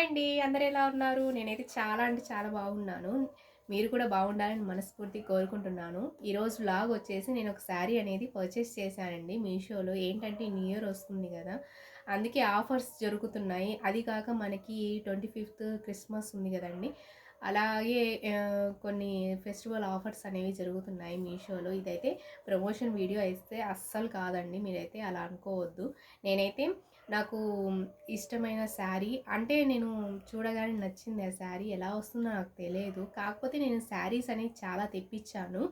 Hi అండి. అందరు ఎలా ఉన్నారు? నేనైతే చాలా అంటే చాలా బాగున్నాను. మీరు కూడా బాగుండాలని మనస్ఫూర్తి కోరుకుంటున్నాను. ఈరోజు లాగ్ వచ్చేసి నేను ఒక శారీ అనేది పర్చేస్ చేశానండి మీషోలో. ఏంటంటే న్యూ ఇయర్ వస్తుంది కదా. అందుకే ఆఫర్స్ జరుగుతున్నాయి. అది కాక మనకి ట్వంటీ ఫిఫ్త్ క్రిస్మస్ ఉంది కదండి. అలాగే కొన్ని ఫెస్టివల్ ఆఫర్స్ అనేవి జరుగుతున్నాయి మీషోలో. ఇదైతే ప్రమోషన్ వీడియో అయితే అస్సలు కాదండి. మీరైతే అలా అనుకోవద్దు. నేనైతే నాకు ఇష్టమైన శారీ. అంటే నేను చూడగానే నచ్చింది ఆ శారీ. ఎలా వస్తుందో నాకు తెలియదు. కాకపోతే నేను శారీస్ అనేవి చాలా తెప్పించాను.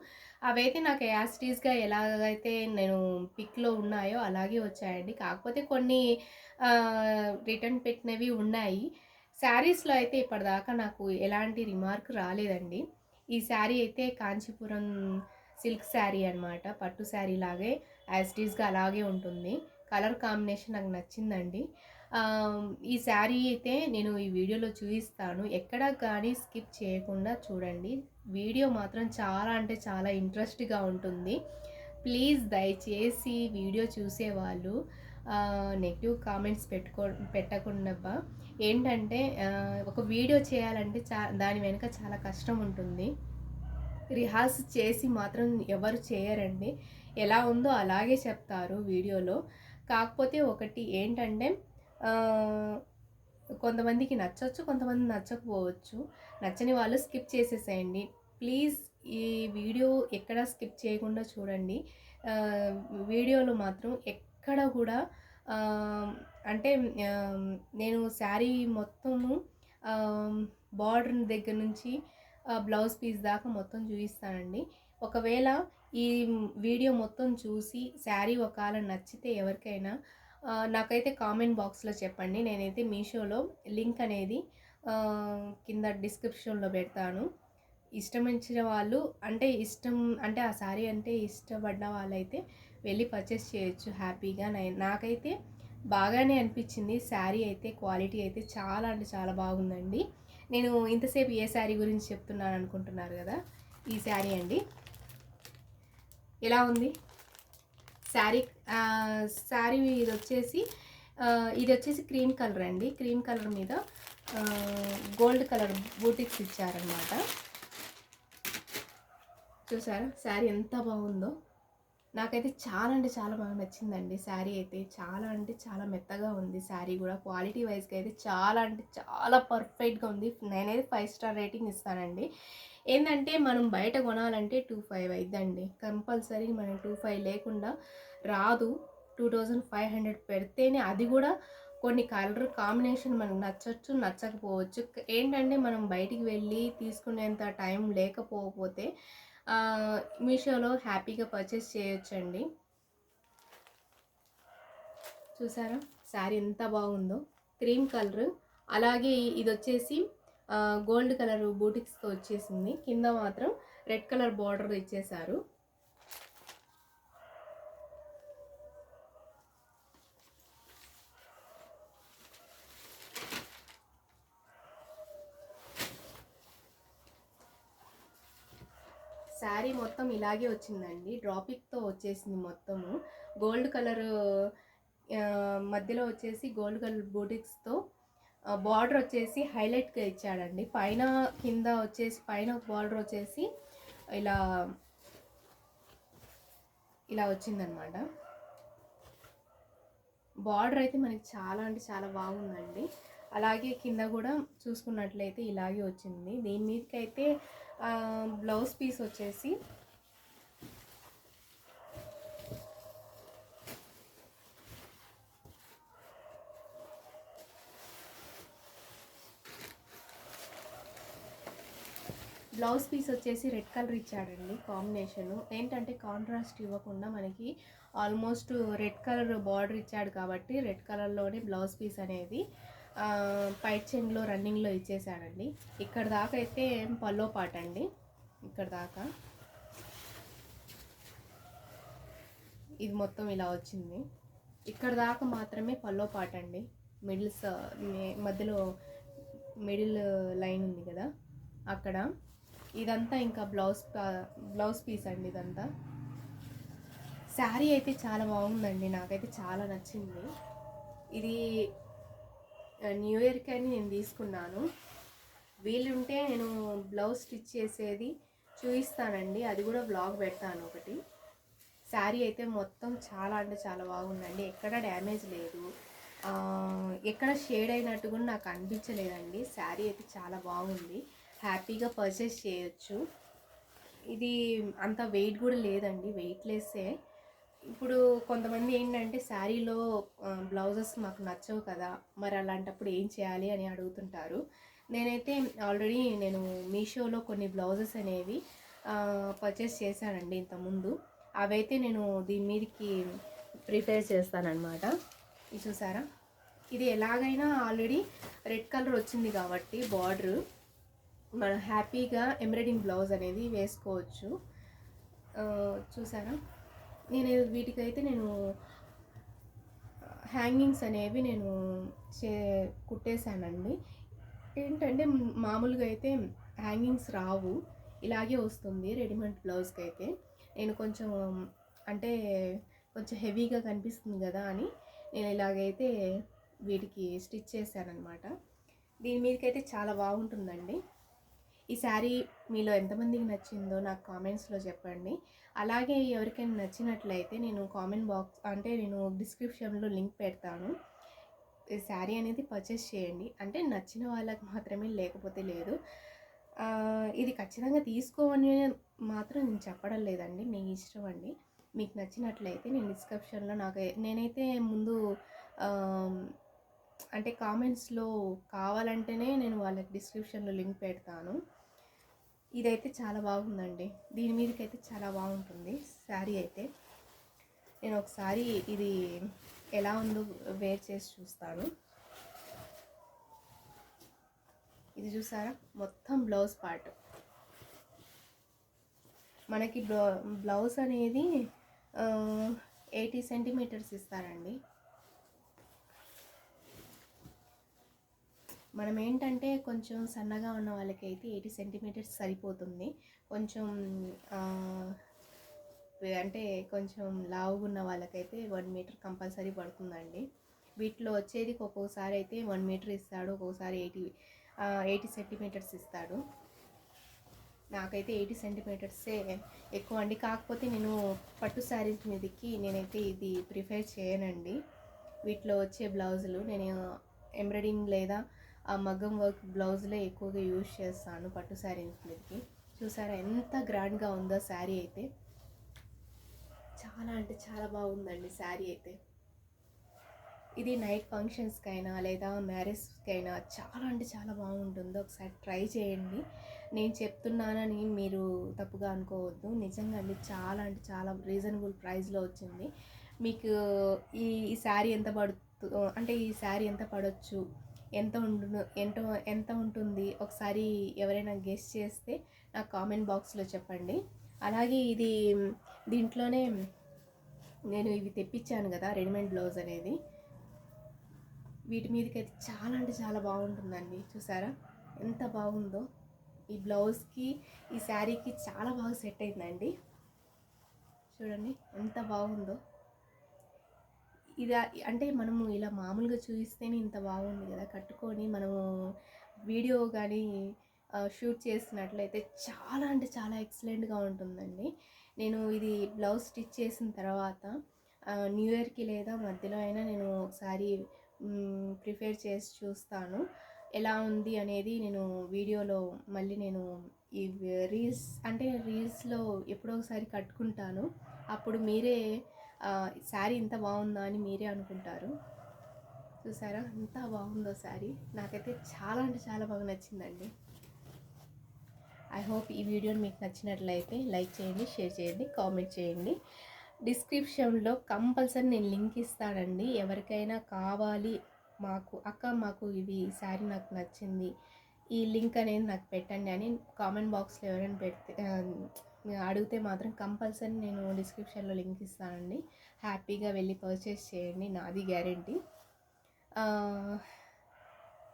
అవైతే నాకు యాసిటీస్గా ఎలాగైతే నేను పిక్లో ఉన్నాయో అలాగే వచ్చాయండి. కాకపోతే కొన్ని రిటర్న్ పెట్టినవి ఉన్నాయి. శారీస్లో అయితే ఇప్పటిదాకా నాకు ఎలాంటి రిమార్క్ రాలేదండి. ఈ శారీ అయితే కాంచీపురం సిల్క్ శారీ అన్నమాట. పట్టు శారీ లాగే యాసిటీస్గా అలాగే ఉంటుంది. కలర్ కాంబినేషన్ నాకు నచ్చిందండి. ఈ శారీ అయితే నేను ఈ వీడియోలో చూపిస్తాను. ఎక్కడ కానీ స్కిప్ చేయకుండా చూడండి. వీడియో మాత్రం చాలా అంటే చాలా ఇంట్రెస్ట్గా ఉంటుంది. ప్లీజ్ దయచేసి వీడియో చూసేవాళ్ళు నెగిటివ్ కామెంట్స్ పెట్టుకో పెట్టకుండా. ఏంటంటే ఒక వీడియో చేయాలంటే చా దాని వెనుక చాలా కష్టం ఉంటుంది. రిహార్స్ చేసి మాత్రం ఎవరు చేయరండి. ఎలా ఉందో అలాగే చెప్తారు వీడియోలో. కాకపోతే ఒకటి ఏంటంటే కొంతమందికి నచ్చవచ్చు కొంతమంది నచ్చకపోవచ్చు. నచ్చని వాళ్ళు స్కిప్ చేసేసేయండి. ప్లీజ్ ఈ వీడియో ఎక్కడ స్కిప్ చేయకుండా చూడండి. వీడియోలో మాత్రం ఎక్కడ కూడా అంటే నేను శారీ మొత్తము బార్డర్ దగ్గర నుంచి బ్లౌజ్ పీస్ దాకా మొత్తం చూపిస్తానండి. ఒకవేళ ఈ వీడియో మొత్తం చూసి శారీ ఒకవేళ నచ్చితే ఎవరికైనా నాకైతే కామెంట్ బాక్స్లో చెప్పండి. నేనైతే మీషోలో లింక్ అనేది కింద డిస్క్రిప్షన్లో పెడతాను. ఇష్టమించిన వాళ్ళు అంటే ఇష్టం అంటే ఆ శారీ అంటే ఇష్టపడ్డ వాళ్ళైతే వెళ్ళి పర్చేస్ చేయొచ్చు హ్యాపీగా. నాకైతే బాగానే అనిపించింది. శారీ అయితే క్వాలిటీ అయితే చాలా అంటే చాలా బాగుందండి. నేను ఇంతసేపు ఏ శారీ గురించి చెప్తున్నాను అనుకుంటున్నారు కదా? ఈ శారీ అండి. ఎలా ఉంది? శారీ శారీ ఇది వచ్చేసి ఇది వచ్చేసి క్రీమ్ కలర్ అండి. క్రీమ్ కలర్ మీద గోల్డ్ కలర్ బూటిక్స్ ఇచ్చారనమాట చూసారా? శారీ ఎంత బాగుందో. నాకైతే చాలా అంటే చాలా బాగా నచ్చిందండి శారీ అయితే. చాలా అంటే చాలా మెత్తగా ఉంది శారీ కూడా. క్వాలిటీ వైజ్గా అయితే చాలా అంటే చాలా పర్ఫెక్ట్గా ఉంది. నేనైతే ఫైవ్ స్టార్ రేటింగ్ ఇస్తానండి. ఏంటంటే మనం బయట కొనాలంటే టూ ఫైవ్ అయిద్దండి. కంపల్సరీ మనం టూ ఫైవ్ లేకుండా రాదు. టూ థౌజండ్ ఫైవ్ హండ్రెడ్ పెడితేనే అది కూడా కొన్ని కలర్ కాంబినేషన్ మనకు నచ్చచ్చు నచ్చకపోవచ్చు. ఏంటంటే మనం బయటికి వెళ్ళి తీసుకునేంత టైం లేకపోతే మీషోలో హ్యాపీగా పర్చేస్ చేయొచ్చండి. చూసారా? శారీ ఎంత బాగుందో. Cream colour. అలాగే ఇది వచ్చేసి గోల్డ్ కలర్ బూటిక్స్తో వచ్చేసింది. కింద మాత్రం రెడ్ కలర్ బార్డర్ ఇచ్చేశారు. శారీ మొత్తం ఇలాగే వచ్చిందండి. డ్రాపిక్తో వచ్చేసింది మొత్తము. గోల్డ్ కలర్ మధ్యలో వచ్చేసి గోల్డ్ కలర్ బూటిక్స్తో బార్డర్ వచ్చేసి హైలైట్గా ఇచ్చాడండి. పైన కింద వచ్చేసి పైన బార్డర్ వచ్చేసి ఇలా ఇలా వచ్చిందనమాట బార్డర్ అయితే మనకి చాలా అంటే చాలా బాగుందండి. అలాగే కింద కూడా చూసుకున్నట్లయితే ఇలాగే వచ్చింది. దీని మీదకైతే బ్లౌజ్ పీస్ వచ్చేసి బ్లౌజ్ పీస్ వచ్చేసి రెడ్ కలర్ ఇచ్చాడండి కాంబినేషన్. ఏంటంటే కాంట్రాస్ట్ ఇవ్వకుండా మనకి ఆల్మోస్ట్ రెడ్ కలర్ బార్డర్ ఇచ్చాడు కాబట్టి రెడ్ కలర్లోనే బ్లౌజ్ పీస్ అనేది పైట్ చెన్లో రన్నింగ్లో ఇచ్చేసాడండి. ఇక్కడ దాకా అయితే పల్లో పాట అండి. ఇక్కడ దాకా. ఇది మొత్తం ఇలా వచ్చింది. ఇక్కడ దాకా మాత్రమే పల్లో పాట అండి. మిడిల్ మధ్యలో మిడిల్ లైన్ ఉంది కదా అక్కడ. ఇదంతా ఇంకా బ్లౌజ్ బ్లౌజ్ పీస్ అండి ఇదంతా. శారీ అయితే చాలా బాగుందండి. నాకైతే చాలా నచ్చింది. ఇది న్యూ ఇయర్కి అని నేను తీసుకున్నాను. వీలుంటే నేను బ్లౌజ్ స్టిచ్ చేసేది చూపిస్తానండి. అది కూడా బ్లాగ్ పెడతాను ఒకటి. శారీ అయితే మొత్తం చాలా అంటే చాలా బాగుందండి. ఎక్కడ డ్యామేజ్ లేదు. ఎక్కడ షేడ్ అయినట్టు కూడా నాకు అనిపించలేదండి. శారీ అయితే చాలా బాగుంది. హ్యాపీగా పర్చేస్ చేయొచ్చు. ఇది అంత వెయిట్ కూడా లేదండి. వెయిట్లెస్సే ఇప్పుడు కొంతమంది ఏంటంటే శారీలో బ్లౌజెస్ మాకు నచ్చవు కదా మరి అలాంటప్పుడు ఏం చేయాలి అని అడుగుతుంటారు. నేనైతే ఆల్రెడీ నేను మీషోలో కొన్ని బ్లౌజెస్ అనేవి పర్చేస్ చేశానండి ఇంతకుముందు. అవైతే నేను దీని మీదకి ప్రిపేర్ చేస్తానన్నమాట. ఇది చూసారా? ఇది ఎలాగైనా ఆల్రెడీ రెడ్ కలర్ వచ్చింది కాబట్టి బార్డర్. మనం హ్యాపీగా ఎంబ్రాయిడింగ్ బ్లౌజ్ అనేది వేసుకోవచ్చు. చూసారా? నేను వీటికైతే నేను హ్యాంగింగ్స్ అనేవి నేను చే కుట్టేశానండి. ఏంటంటే మామూలుగా అయితే హ్యాంగింగ్స్ రావు. ఇలాగే వస్తుంది రెడీమేడ్ బ్లౌజ్కి అయితే. నేను కొంచెం అంటే కొంచెం హెవీగా కనిపిస్తుంది కదా అని నేను ఇలాగైతే వీటికి స్టిచ్ చేశానమాట దీని మీదకైతే చాలా బాగుంటుందండి. ఈ శారీ మీలో ఎంతమందికి నచ్చిందో నాకు కామెంట్స్లో చెప్పండి. అలాగే ఎవరికైనా నచ్చినట్లయితే నేను కామెంట్ బాక్స్ అంటే నేను డిస్క్రిప్షన్లో లింక్ పెడతాను. ఈ శారీ అనేది పర్చేస్ చేయండి. అంటే నచ్చిన వాళ్ళకి మాత్రమే లేకపోతే లేదు. ఇది ఖచ్చితంగా తీసుకోమని మాత్రం నేను చెప్పడం లేదండి. మీ ఇష్టం అండి. మీకు నచ్చినట్లయితే నేను డిస్క్రిప్షన్లో నాకు నేనైతే ముందు అంటే కామెంట్స్లో కావాలంటేనే నేను వాళ్ళకి డిస్క్రిప్షన్లో లింక్ పెడతాను. ఇదైతే చాలా బాగుందండి. దీని మీదకి అయితే చాలా బాగుంటుంది. శారీ అయితే నేను ఒకసారి ఇది ఎలా ఉందో వేర్ చేసి చూస్తాను. ఇది చూసారా? మొత్తం బ్లౌజ్ పార్ట్. మనకి బ్లౌ బ్లౌజ్ అనేది ఎయిటీ సెంటీమీటర్స్ ఇస్తారండి. మనం ఏంటంటే కొంచెం సన్నగా ఉన్న వాళ్ళకి అయితే ఎయిటీ సెంటీమీటర్స్ సరిపోతుంది. కొంచెం అంటే కొంచెం లావుగా ఉన్న వాళ్ళకైతే వన్ మీటర్ కంపల్సరీ పడుతుందండి. వీటిలో వచ్చేది ఒక్కొక్కసారి అయితే వన్ మీటర్ ఇస్తాడు ఒక్కొక్కసారి ఎయిటీ ఎయిటీ సెంటీమీటర్స్ ఇస్తాడు. నాకైతే ఎయిటీ సెంటీమీటర్సే ఎక్కువ అండి. కాకపోతే నేను పట్టు శారీస్ మీదకి నేనైతే ఇది ప్రిఫర్ చేయనండి. వీటిలో వచ్చే బ్లౌజులు నేను ఎంబ్రాయిడింగ్ లేదా ఆ మగ్గం వర్క్ బ్లౌజ్లే ఎక్కువగా యూజ్ చేస్తాను పట్టు శారీ మీదకి చూసారా ఎంత గ్రాండ్గా ఉందో శారీ అయితే. చాలా అంటే చాలా బాగుందండి శారీ అయితే. ఇది నైట్ ఫంక్షన్స్కైనా లేదా మ్యారేజ్కైనా చాలా అంటే చాలా బాగుంటుంది ఒకసారి ట్రై చేయండి. నేను చెప్తున్నానని మీరు తప్పుగా అనుకోవద్దు. నిజంగా అండి చాలా అంటే చాలా రీజనబుల్ ప్రైస్లో వచ్చింది. మీకు ఈ ఈ శారీ ఎంత పడుతు అంటే ఈ శారీ ఎంత పడవచ్చు ఎంత ఉండు ఎంత ఎంత ఉంటుంది ఒకసారి ఎవరైనా గెస్ట్ చేస్తే నాకు కామెంట్ బాక్స్లో చెప్పండి. అలాగే ఇది దీంట్లోనే నేను ఇవి తెప్పించాను కదా రెడీమేడ్ బ్లౌజ్ అనేది. వీటి మీదకి అయితే చాలా అంటే చాలా బాగుంటుందండి చూసారా? ఎంత బాగుందో. ఈ బ్లౌజ్కి ఈ శారీకి చాలా బాగా సెట్ అయిందండి. చూడండి ఎంత బాగుందో. ఇది అంటే మనము ఇలా మామూలుగా చూపిస్తేనే ఇంత బాగుంది కదా కట్టుకొని మనము వీడియో కానీ షూట్ చేసినట్లయితే చాలా అంటే చాలా ఎక్సలెంట్గా ఉంటుందండి. నేను ఇది బ్లౌజ్ స్టిచ్ చేసిన తర్వాత న్యూ ఇయర్కి లేదా మధ్యలో అయినా నేను ఒకసారి ప్రిపేర్ చేసి చూస్తాను. ఎలా ఉంది అనేది నేను వీడియోలో మళ్ళీ నేను ఈ రీల్స్ అంటే రీల్స్లో ఎప్పుడో ఒకసారి కట్టుకుంటాను. అప్పుడు మీరే శారీ ఇంత బాగుందా అని మీరే అనుకుంటారు. చూసారా? ఎంత బాగుందో శారీ. నాకైతే చాలా అంటే చాలా బాగా నచ్చిందండి. ఐ హోప్ ఈ వీడియో మీకు నచ్చినట్లయితే లైక్ చేయండి షేర్ చేయండి కామెంట్ చేయండి. డిస్క్రిప్షన్లో కంపల్సరీ నేను లింక్ ఇస్తానండి. ఎవరికైనా కావాలి మాకు అక్క మాకు ఇది శారీ నాకు నచ్చింది ఈ లింక్ అనేది నాకు పెట్టండి అని కామెంట్ బాక్స్లో ఎవరైనా పెడితే అడిగితే మాత్రం కంపల్సరీ నేను డిస్క్రిప్షన్లో లింక్ ఇస్తానండి. హ్యాపీగా వెళ్ళి పర్చేస్ చేయండి నాది గ్యారంటీ.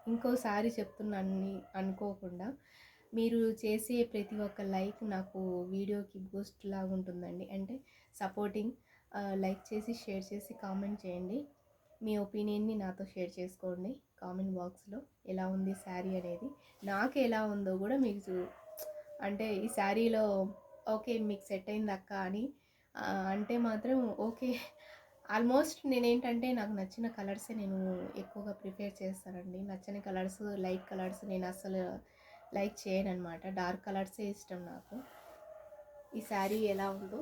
ఇంకోసారి చెప్తున్నాను అనుకోకుండా మీరు చేసే ప్రతి ఒక్క లైక్ నాకు వీడియోకి బూస్ట్ లాగా ఉంటుందండి. అంటే సపోర్టింగ్ లైక్ చేసి షేర్ చేసి కామెంట్ చేయండి. మీ ఒపీనియన్ని నాతో షేర్ చేసుకోండి. కామెంట్ బాక్స్లో ఎలా ఉంది శారీ అనేది నాకు ఎలా ఉందో కూడా మీకు చూ- అంటే ఈ శారీలో ఓకే మీకు సెట్ అయింది అక్క అని. అంటే మాత్రం ఓకే. ఆల్మోస్ట్ నేనేంటంటే నాకు నచ్చిన కలర్సే నేను ఎక్కువగా ప్రిపేర్ చేస్తానండి. నచ్చని కలర్స్ లైట్ కలర్స్ నేను అసలు లైక్ చేయను అనమాట డార్క్ కలర్సే ఇష్టం నాకు. ఈ శారీ ఎలా ఉందో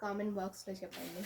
కామెంట్ బాక్స్లో చెప్పండి.